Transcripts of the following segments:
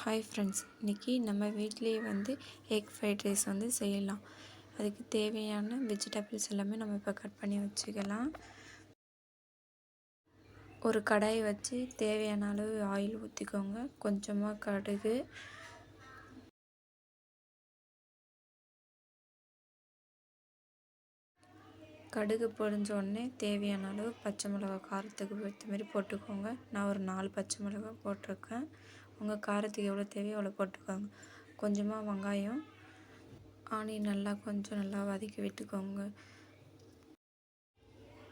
Hi friends இன்றைக்கி நம்ம வீட்டிலேயே வந்து எக் ஃப்ரைட் ரைஸ் வந்து செய்யலாம். அதுக்கு தேவையான வெஜிடபிள்ஸ் எல்லாமே நம்ம இப்போ கட் பண்ணி வச்சுக்கலாம். ஒரு கடாய் வச்சு தேவையான அளவு ஆயில் ஊற்றிக்கோங்க கொஞ்சமாக கடுகு. கடுகு பொழிஞ்ச உடனே தேவையான அளவு பச்சை மிளகா காரத்துக்கு ஏற்ற மாதிரி போட்டுக்கோங்க. நான் ஒரு நாலு பச்சை மிளகா போட்டிருக்கேன். உங்கள் காரத்துக்கு எவ்வளோ தேவையோ அவ்வளோ போட்டுக்கோங்க. கொஞ்சமாக வெங்காயம் ஆனியன் நல்லா கொஞ்சம் நல்லா வதக்கி விட்டுக்கோங்க.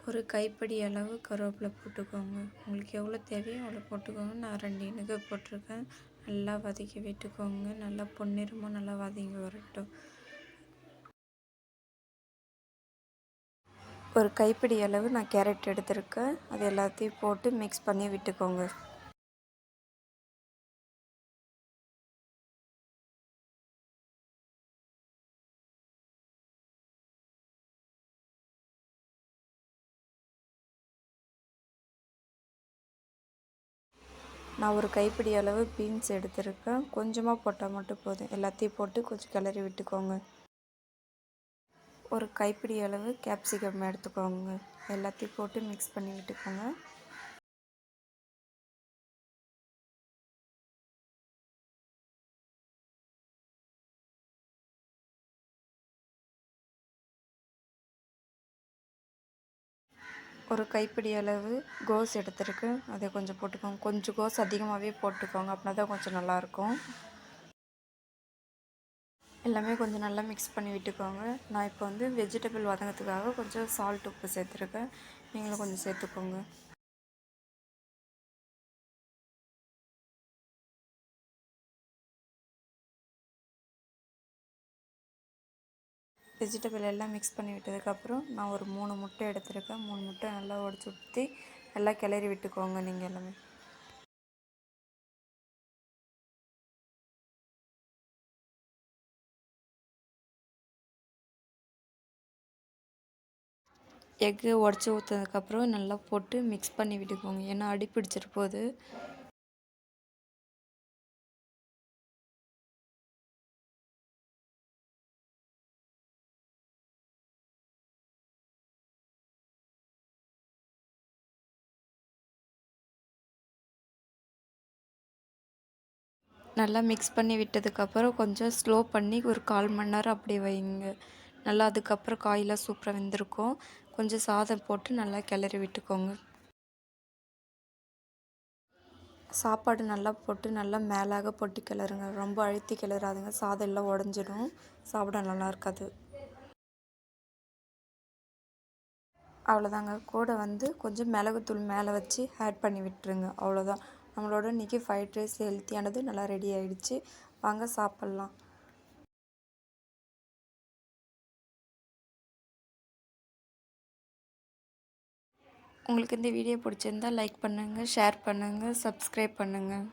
ஒரு கைப்படி அளவு கருவேப்பிலை போட்டுக்கோங்க. உங்களுக்கு எவ்வளோ தேவையோ அவ்வளோ போட்டுக்கோங்க. நான் ரெண்டு இனுக்கு போட்டிருக்கேன். நல்லா வதக்கி விட்டுக்கோங்க. நல்லா பொன்னிறமாக நல்லா வதங்கி வரட்டும். ஒரு கைப்பிடி அளவு நான் கேரட் எடுத்திருக்கேன். அது எல்லாத்தையும் போட்டு மிக்ஸ் பண்ணி விட்டுக்கோங்க. நான் ஒரு கைப்பிடி அளவு பீன்ஸ் எடுத்திருக்கேன். கொஞ்சமாக போட்டால் மட்டும் போதும். எல்லாத்தையும் போட்டு கொஞ்சம் கிளறி விட்டுக்கோங்க. ஒரு கைப்பிடி அளவு கேப்சிகம் எடுத்துக்கோங்க. எல்லாத்தையும் போட்டு மிக்ஸ் பண்ணி விட்டுக்கோங்க. ஒரு கைப்பிடி அளவு கோஸ் எடுத்துருக்கு. அதை கொஞ்சம் போட்டுக்கோங்க. கொஞ்சம் கோஸ் அதிகமாகவே போட்டுக்கோங்க. அப்படின்னா தான் கொஞ்சம் நல்லாயிருக்கும். எல்லாமே கொஞ்சம் நல்லா மிக்ஸ் பண்ணி விட்டுக்கோங்க. நான் இப்போ வந்து வெஜிடபிள் வதங்கிறதுக்காக கொஞ்சம் சால்ட் உப்பு சேர்த்துருக்கேன். நீங்களும் கொஞ்சம் சேர்த்துக்கோங்க. வெஜிடபிள் எல்லாம் மிக்ஸ் பண்ணி விட்டதுக்கப்புறம் நான் ஒரு மூணு முட்டை எடுத்திருக்கேன். மூணு முட்டை நல்லா உடச்சி ஊற்றி நல்லா கிளறி விட்டுக்கோங்க நீங்கள் எல்லாமே. எக்கு உடச்சி ஊற்றதுக்கப்புறம் நல்லா போட்டு மிக்ஸ் பண்ணி விட்டுக்கோங்க. ஏன்னா அடி பிடிச்சிட்டு போகுது. நல்லா மிக்ஸ் பண்ணி விட்டதுக்கப்புறம் கொஞ்சம் ஸ்லோ பண்ணி ஒரு கால் மணி நேரம் அப்படியே வைங்க. நல்லா அதுக்கப்புறம் காயெல்லாம் சூப்பராக வெந்திருக்கும். கொஞ்சம் சாதம் போட்டு நல்லா கிளறி விட்டுக்கோங்க. சாப்பாடு நல்லா போட்டு நல்லா மேலாக போட்டு கிளறுங்க. ரொம்ப அழுத்தி கிளறாதுங்க. சாதம் எல்லாம் உடஞ்சிடும். சாப்பிட நல்லா இருக்காது. அவ்வளோதாங்க கூட வந்து கொஞ்சம் மிளகுத்தூள் மேலே வச்சு ஆட் பண்ணி விட்டுருங்க. அவ்வளோதான் நம்மளோட இன்றைக்கி ஃப்ரைட் ரைஸ் ஹெல்த்தியானது நல்லா ரெடி ஆகிடுச்சு வாங்க சாப்பிட்லாம். உங்களுக்கு இந்த வீடியோ பிடிச்சிருந்தால் லைக் பண்ணுங்கள் ஷேர் பண்ணுங்கள் சப்ஸ்கிரைப் பண்ணுங்கள்